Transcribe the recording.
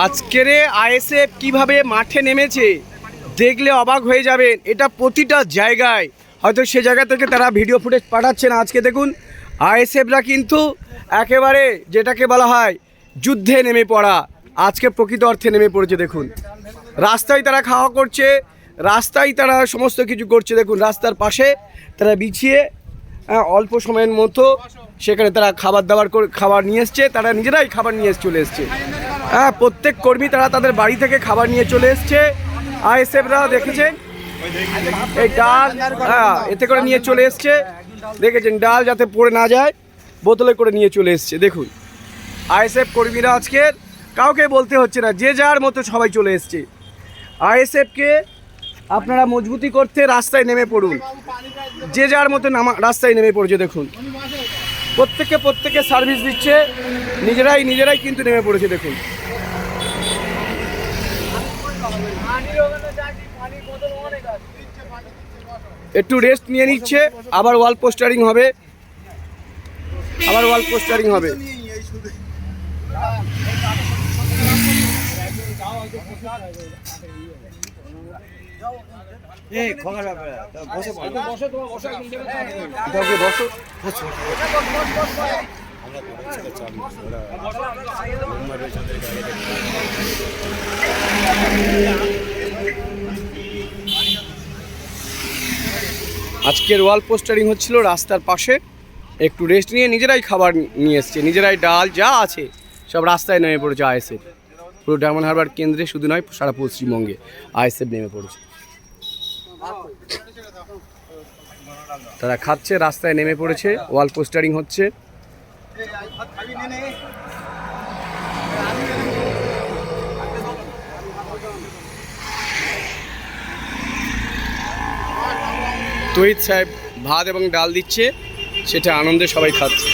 আজকের আইএসএফ কীভাবে মাঠে নেমেছে দেখলে অবাক হয়ে যাবেন। এটা প্রতিটা জায়গায়। হয়তো সে জায়গা থেকে তারা ভিডিও ফুটেজ পাঠাচ্ছে না। আজকে দেখুন আইএসএফরা কিন্তু একেবারে যেটাকে বলা হয় যুদ্ধে নেমে পড়া। আজকে প্রকৃত অর্থে নেমে পড়েছে দেখুন। রাস্তায় তারা খাওয়া করছে রাস্তায় তারা সমস্ত কিছু করছে দেখুন। রাস্তার পাশে তারা বিছিয়ে হ্যাঁ, অল্প সময়ের মতো সেখানে তারা খাবার দাবার করে খাবার নিয়ে এসছে। তারা নিজেরাই খাবার নিয়ে চলে এসছে। হ্যাঁ প্রত্যেক কর্মী তারা তাদের বাড়ি থেকে খাবার নিয়ে চলে এসছে। আইএসএফরা দেখেছেন? এই ডাল হ্যাঁ এতে করে নিয়ে চলে এসছে। দেখেছেন, ডাল যাতে পড়ে না যায়, বোতলে করে নিয়ে চলে এসছে। দেখুন, আইএসএফ কর্মীরা আজকের কাউকে বলতে হচ্ছে না, যে যার মতো সবাই চলে এসছে। আইএসএফকে আপনারা মজবুতি করতে রাস্তায় নেমে পড়ুন। যে যার মতো নামা রাস্তায় নেমে পড়ছে, দেখুন। প্রত্যেকে প্রত্যেকে সার্ভিস দিচ্ছে। নিজেরাই নিজেরাই কিন্তু নেমে পড়েছে, দেখুন। একটু রেস্ট নিয়ে নিচ্ছে, আবার ওয়াল পোস্টারিং হবে। আবার ওয়াল পোস্টারিং হবে। কাউকে বসো আজকের ওয়াল পোস্টারিং হচ্ছিল রাস্তার পাশে। একটু রেস্ট নিয়ে নিজেরাই খাবার নিয়ে এসছে নিজেরাই ডাল যা আছে সব রাস্তায় নেমে পড়েছে আইএসএফ। পুরো ডায়মন্ড হারবার কেন্দ্রে শুধু নয় সারা পশ্চিমবঙ্গে আইএসএফ নেমে পড়েছে। তারা খাচ্ছে, রাস্তায় নেমে পড়েছে, ওয়াল পোস্টারিং হচ্ছে। তহিদ সাহেব ভাত এবং ডাল দিচ্ছে, সেটা আনন্দে সবাই খাচ্ছে।